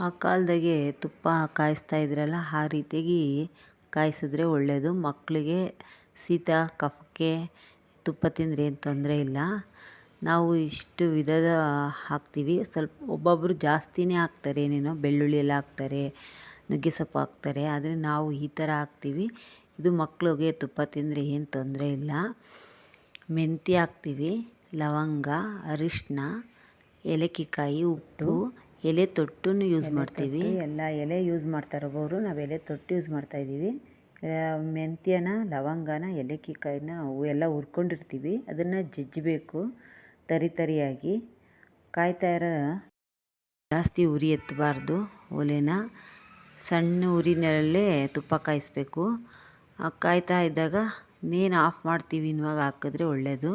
ಆ ಕಾಲದಾಗೆ ತುಪ್ಪ ಕಾಯಿಸ್ತಾ ಇದ್ರಲ್ಲ, ಆ ರೀತಿಯಾಗಿ ಕಾಯಿಸಿದ್ರೆ ಒಳ್ಳೆಯದು ಮಕ್ಕಳಿಗೆ ಶೀತ, ಕಫಕ್ಕೆ ತುಪ್ಪ ತಿಂದರೆ ಏನು ತೊಂದರೆ ಇಲ್ಲ. ನಾವು ಇಷ್ಟು ವಿಧದ ಹಾಕ್ತೀವಿ. ಸ್ವಲ್ಪ ಒಬ್ಬೊಬ್ಬರು ಜಾಸ್ತಿನೇ ಹಾಕ್ತಾರೆ. ಏನೇನೋ ಬೆಳ್ಳುಳ್ಳಿ ಎಲ್ಲ ಹಾಕ್ತಾರೆ ನುಗ್ಗೆ ಸೊಪ್ಪು ಹಾಕ್ತಾರೆ. ಆದರೆ ನಾವು ಈ ಥರ ಹಾಕ್ತೀವಿ. ಇದು ಮಕ್ಕಳಿಗೆ ತುಪ್ಪ ತಿಂದರೆ ಏನು ತೊಂದರೆ ಇಲ್ಲ. ಮೆಂತ್ಯ ಹಾಕ್ತೀವಿ. ಲವಂಗ ಅರಿಶಿನ ಏಲಕ್ಕಿಕಾಯಿ ಉಪ್ಪು. ಎಲೆ ತೊಟ್ಟು ಯೂಸ್ ಮಾಡ್ತೀವಿ. ಎಲ್ಲ ಎಲೆ ಯೂಸ್ ಮಾಡ್ತಾ ಇರೋವ್ರು ನಾವು ಎಲೆ ತೊಟ್ಟು ಯೂಸ್ ಮಾಡ್ತಾ ಇದ್ದೀವಿ. ಮೆಂತ್ಯನ ಲವಂಗನ ಏಲಕ್ಕಿಕಾಯಿನ ಅವು ಎಲ್ಲ ಹುರ್ಕೊಂಡಿರ್ತೀವಿ. ಅದನ್ನು ಜಜ್ಜಬೇಕು ತರಿ ತರಿಯಾಗಿ. ಕಾಯ್ತಾ ಇರೋ ಜಾಸ್ತಿ ಉರಿ ಎತ್ತಬಾರ್ದು ಒಲೆನ. ಸಣ್ಣ ಉರಿನಲ್ಲೇ ತುಪ್ಪ ಕಾಯಿಸ್ಬೇಕು. ಕಾಯ್ತಾ ಇದ್ದಾಗ ಇನ್ನೇನು ಆಫ್ ಮಾಡ್ತೀವಿ ಇನ್ವಾಗ ಹಾಕಿದ್ರೆ ಒಳ್ಳೆಯದು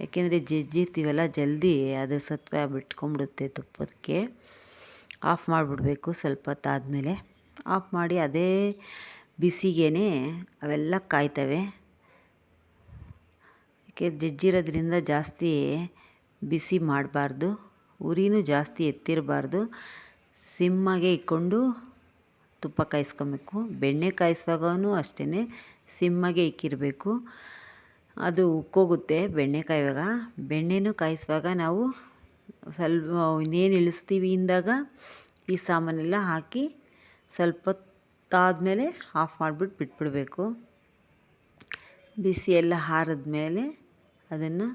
ಯಾಕೆಂದರೆ ಜಜ್ಜಿರ್ತೀವಲ್ಲ ಜಲ್ದಿ ಅದು ಸತ್ವ ಬಿಟ್ಕೊಂಬಿಡುತ್ತೆ ತುಪ್ಪದಕ್ಕೆ ಆಫ್ ಮಾಡಿಬಿಡ್ಬೇಕು ಸ್ವಲ್ಪ ಹೊತ್ತಾದಮೇಲೆ. ಆಫ್ ಮಾಡಿ ಅದೇ ಬಿಸಿಗೇ ಅವೆಲ್ಲ ಕಾಯ್ತವೆ. ಯಾಕೆ ಜಜ್ಜಿರೋದ್ರಿಂದ ಜಾಸ್ತಿ ಬಿಸಿ ಮಾಡಬಾರ್ದು, ಉರಿನೂ ಜಾಸ್ತಿ ಎತ್ತಿರಬಾರ್ದು. ಸಿಮ್ಮಾಗೆ ಇಕ್ಕೊಂಡು ತುಪ್ಪ ಕಾಯಿಸ್ಕೊಬೇಕು. ಬೆಣ್ಣೆ ಕಾಯಿಸುವಾಗೂ ಅಷ್ಟೇ ಸಿಮ್ಮಾಗೆ ಇಕ್ಕಿರಬೇಕು. ಅದು ಉಕ್ಕೋಗುತ್ತೆ ಬೆಣ್ಣೆ ಕಾಯುವಾಗ. ಬೆಣ್ಣೆನೂ ಕಾಯಿಸುವಾಗ ನಾವು ಸ್ವಲ್ಪ ಇನ್ನೇನು ಇಳಿಸ್ತೀವಿ ಇಂದಾಗ ಈ ಸಾಮಾನೆಲ್ಲ ಹಾಕಿ ಸ್ವಲ್ಪ ಹೊತ್ತಾದಮೇಲೆ ಆಫ್ ಮಾಡಿಬಿಟ್ಟು ಬಿಟ್ಬಿಡಬೇಕು. ಬಿಸಿ ಎಲ್ಲ ಮೇಲೆ ಅದನ್ನು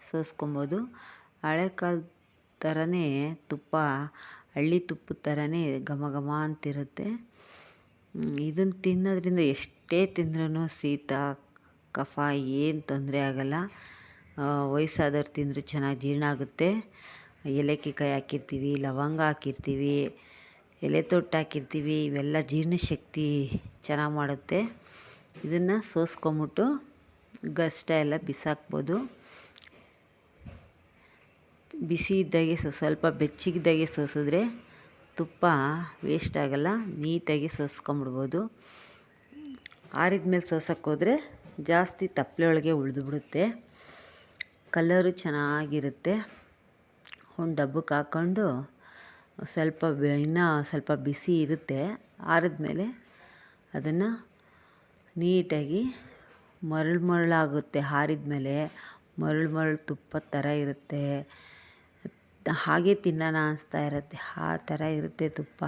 ಸೋಸ್ಕೊಬೋದು. ಹಳೆ ಕಾಲದ ಥರನೇ ತುಪ್ಪ, ಹಳ್ಳಿ ತುಪ್ಪದ ಥರನೇ ಘಮ ಘಮ ಅಂತಿರುತ್ತೆ. ಇದನ್ನು ತಿನ್ನೋದ್ರಿಂದ ಎಷ್ಟೇ ತಿಂದ್ರೂ ಶೀತ, ಕಫ ಏನು ತೊಂದರೆ ಆಗಲ್ಲ. ವಯಸ್ಸಾದವ್ರು ತಿಂದರೂ ಚೆನ್ನಾಗಿ ಜೀರ್ಣ ಆಗುತ್ತೆ. ಏಲಕ್ಕಿಕಾಯಿ ಹಾಕಿರ್ತೀವಿ, ಲವಂಗ ಹಾಕಿರ್ತೀವಿ, ಎಲೆ ತೊಟ್ಟು ಹಾಕಿರ್ತೀವಿ, ಇವೆಲ್ಲ ಜೀರ್ಣಶಕ್ತಿ ಚೆನ್ನಾಗಿ ಮಾಡುತ್ತೆ. ಇದನ್ನು ಸೋಸ್ಕೊಂಬಿಟ್ಟು ಗಷ್ಟ ಎಲ್ಲ ಬಿಸಾಕ್ಬೋದು. ಬಿಸಿ ಇದ್ದಾಗೆ ಸೊ, ಸ್ವಲ್ಪ ಬೆಚ್ಚಗಿದ್ದಾಗೆ ಸೋಸಿದ್ರೆ ತುಪ್ಪ ವೇಸ್ಟ್ ಆಗೋಲ್ಲ, ನೀಟಾಗಿ ಸೋಸ್ಕೊಂಬಿಡ್ಬೋದು. ಆರಿದ ಮೇಲೆ ಸೋಸೋಕ್ಕೋದ್ರೆ ಜಾಸ್ತಿ ತಪ್ಪಲೆ ಒಳಗೆ ಉಳಿದು ಬಿಡುತ್ತೆ. ಕಲರು ಚೆನ್ನಾಗಿರುತ್ತೆ. ಒಂದು ಡಬ್ಬಕ್ಕೆ ಹಾಕ್ಕೊಂಡು ಸ್ವಲ್ಪ ಇನ್ನೂ ಸ್ವಲ್ಪ ಬಿಸಿ ಇರುತ್ತೆ. ಆರಿದ ಮೇಲೆ ಅದನ್ನು ನೀಟಾಗಿ ಮರಳು ಮರಳಾಗುತ್ತೆ ಆರಿದ ಮೇಲೆ ಮರಳು ಮರಳು ತುಪ್ಪದ ಥರ ಇರುತ್ತೆ. ಹಾಗೆ ತಿನ್ನೋಣ ಅನಿಸ್ತಾ ಇರುತ್ತೆ. ಆ ಥರ ಇರುತ್ತೆ ತುಪ್ಪ.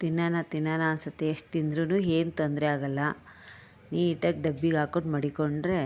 ತಿನ್ನೋಣ ತಿನ್ನೋಣ ಅನಿಸುತ್ತೆ. ಎಷ್ಟು ತಿಂದ್ರೂ ಏನು ತೊಂದರೆ ಆಗೋಲ್ಲ. ನೀಟಾಗಿ ಡಬ್ಬಿಗೆ ಹಾಕ್ಕೊಂಡು ಮಡಿಕೊಂಡ್ರೆ